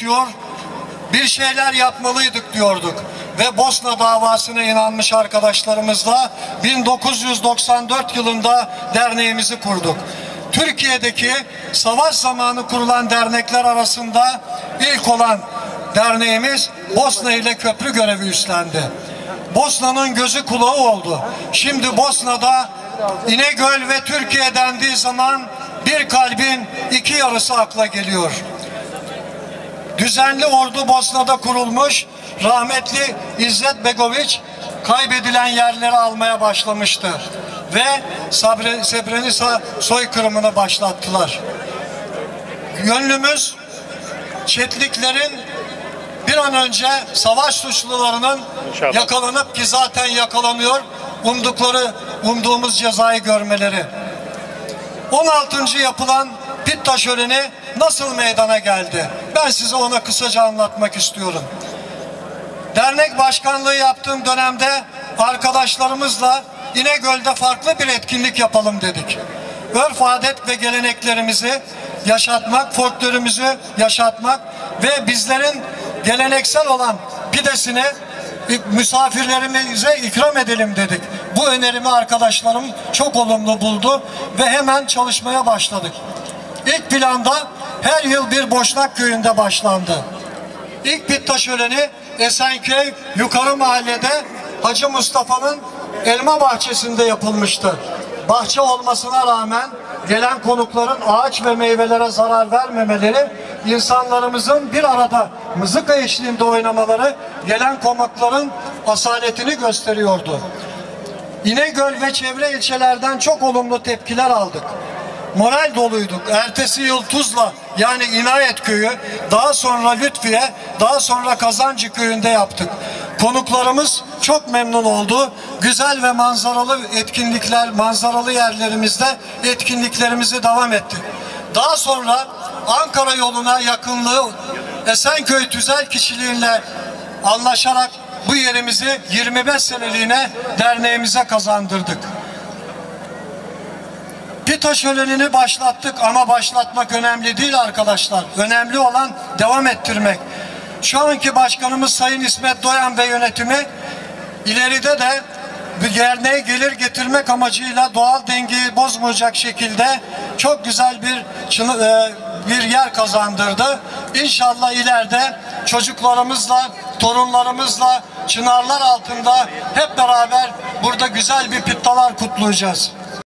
diyor, bir şeyler yapmalıydık diyorduk. Ve Bosna davasına inanmış arkadaşlarımızla 1994 yılında derneğimizi kurduk. Türkiye'deki savaş zamanı kurulan dernekler arasında ilk olan derneğimiz Bosna ile köprü görevi üstlendi. Bosna'nın gözü kulağı oldu. Şimdi Bosna'da İnegöl ve Türkiye dendiği zaman bir kalbin iki yarısı akla geliyor. Düzenli ordu Bosna'da kurulmuş. Rahmetli İzzet Begoviç kaybedilen yerleri almaya başlamıştı. Ve Sabre, Srebrenica soykırımını başlattılar. Gönlümüz Çetliklerin bir an önce savaş suçlularının İnşallah. yakalanıp ki zaten yakalanıyor umdukları umduğumuz cezayı görmeleri. 16. yapılan Pitta şöleni nasıl meydana geldi? Ben size ona kısaca anlatmak istiyorum. Dernek başkanlığı yaptığım dönemde arkadaşlarımızla İnegöl'de farklı bir etkinlik yapalım dedik. Örf adet ve geleneklerimizi yaşatmak, folklorumuzu yaşatmak ve bizlerin geleneksel olan pidesini misafirlerimize ikram edelim dedik. Bu önerimi arkadaşlarım çok olumlu buldu ve hemen çalışmaya başladık. İlk planda her yıl bir Boşnak köyünde başlandı. İlk pitta şöleni Esenköy Yukarı Mahalle'de Hacı Mustafa'nın elma bahçesinde yapılmıştı. Bahçe olmasına rağmen gelen konukların ağaç ve meyvelere zarar vermemeleri, insanlarımızın bir arada mızıka eşliğinde oynamaları gelen konukların asaletini gösteriyordu. İnegöl ve çevre ilçelerden çok olumlu tepkiler aldık. Moral doluyduk. Ertesi yıl Tuzla yani İnayet Köyü, daha sonra Lütfiye, daha sonra Kazancı Köyü'nde yaptık. Konuklarımız çok memnun oldu. Güzel ve manzaralı etkinlikler, manzaralı yerlerimizde etkinliklerimizi devam ettik. Daha sonra Ankara yoluna yakınlığı Esenköy Tüzel kişiliğiyle anlaşarak bu yerimizi 25 seneliğine derneğimize kazandırdık. Pita şölenini başlattık ama başlatmak önemli değil arkadaşlar. Önemli olan devam ettirmek. Şu anki başkanımız Sayın İsmet Doyan ve yönetimi ileride de bir derneğe gelir getirmek amacıyla doğal dengeyi bozmayacak şekilde çok güzel bir e, bir yer kazandırdı. İnşallah ileride çocuklarımızla, torunlarımızla çınarlar altında hep beraber burada güzel bir pittalar kutlayacağız.